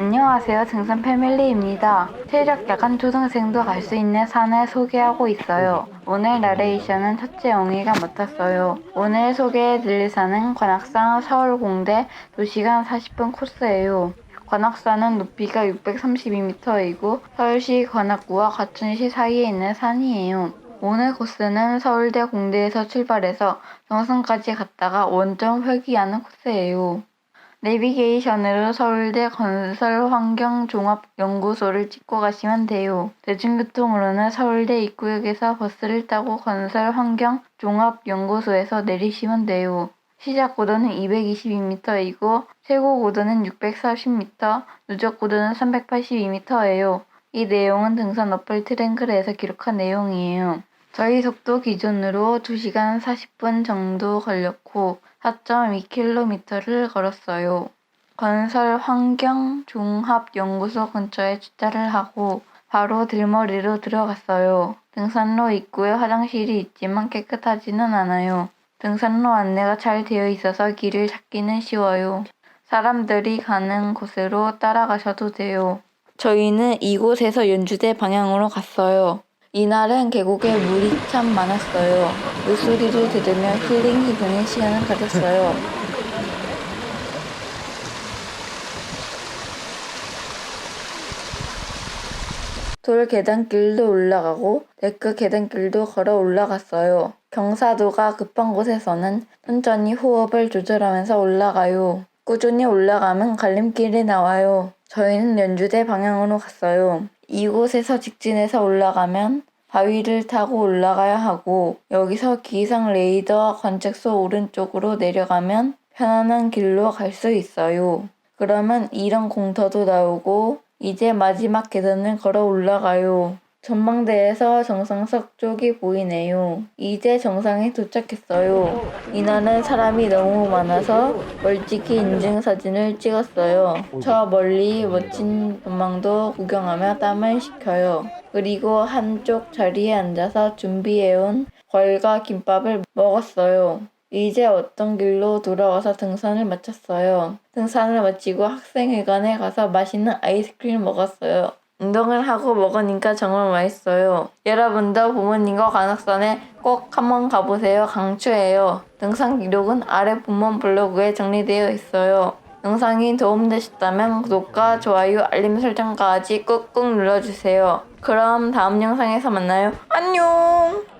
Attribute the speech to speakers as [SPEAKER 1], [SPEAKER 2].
[SPEAKER 1] 안녕하세요. 등산 패밀리입니다. 체력 약한 초등생도 갈 수 있는 산을 소개하고 있어요. 오늘 나레이션은 첫째 영희가 맡았어요. 오늘 소개해드릴 산은 관악산 서울공대 2시간 40분 코스예요. 관악산은 높이가 632m이고 서울시 관악구와 과천시 사이에 있는 산이에요. 오늘 코스는 서울대 공대에서 출발해서 정상까지 갔다가 원점 회귀하는 코스예요. 내비게이션으로 서울대 건설환경종합연구소를 찍고 가시면 돼요. 대중교통으로는 서울대 입구역에서 버스를 타고 건설환경종합연구소에서 내리시면 돼요. 시작 고도는 222m이고 최고 고도는 640m, 누적 고도는 382m예요. 이 내용은 등산 어플 트랭크에서 기록한 내용이에요. 저희 속도 기준으로 2시간 40분 정도 걸렸고 4.2km를 걸었어요. 건설 환경 종합 연구소 근처에 주차를 하고 바로 들머리로 들어갔어요. 등산로 입구에 화장실이 있지만 깨끗하지는 않아요. 등산로 안내가 잘 되어 있어서 길을 찾기는 쉬워요. 사람들이 가는 곳으로 따라가셔도 돼요. 저희는 이곳에서 연주대 방향으로 갔어요. 이날은 계곡에 물이 참 많았어요. 물소리를 들으며 힐링 기분의 시간을 가졌어요. 돌 계단길도 올라가고 데크 계단길도 걸어 올라갔어요. 경사도가 급한 곳에서는 천천히 호흡을 조절하면서 올라가요. 꾸준히 올라가면 갈림길이 나와요. 저희는 연주대 방향으로 갔어요. 이곳에서 직진해서 올라가면 바위를 타고 올라가야 하고 여기서 기상 레이더 관측소 오른쪽으로 내려가면 편안한 길로 갈 수 있어요. 그러면 이런 공터도 나오고 이제 마지막 계단을 걸어 올라가요. 전망대에서 정상석 쪽이 보이네요. 이제 정상에 도착했어요. 이날은 사람이 너무 많아서 멀찍이 인증사진을 찍었어요. 저 멀리 멋진 전망도 구경하며 땀을 식혀요. 그리고 한쪽 자리에 앉아서 준비해온 과일과 김밥을 먹었어요. 이제 어떤 길로 돌아와서 등산을 마쳤어요. 등산을 마치고 학생회관에 가서 맛있는 아이스크림 먹었어요. 운동을 하고 먹으니까 정말 맛있어요. 여러분도 부모님과 관악산에 꼭 한번 가보세요. 강추해요. 등산 기록은 아래 부문 블로그에 정리되어 있어요. 영상이 도움되셨다면 구독과 좋아요, 알림 설정까지 꾹꾹 눌러주세요. 그럼 다음 영상에서 만나요. 안녕!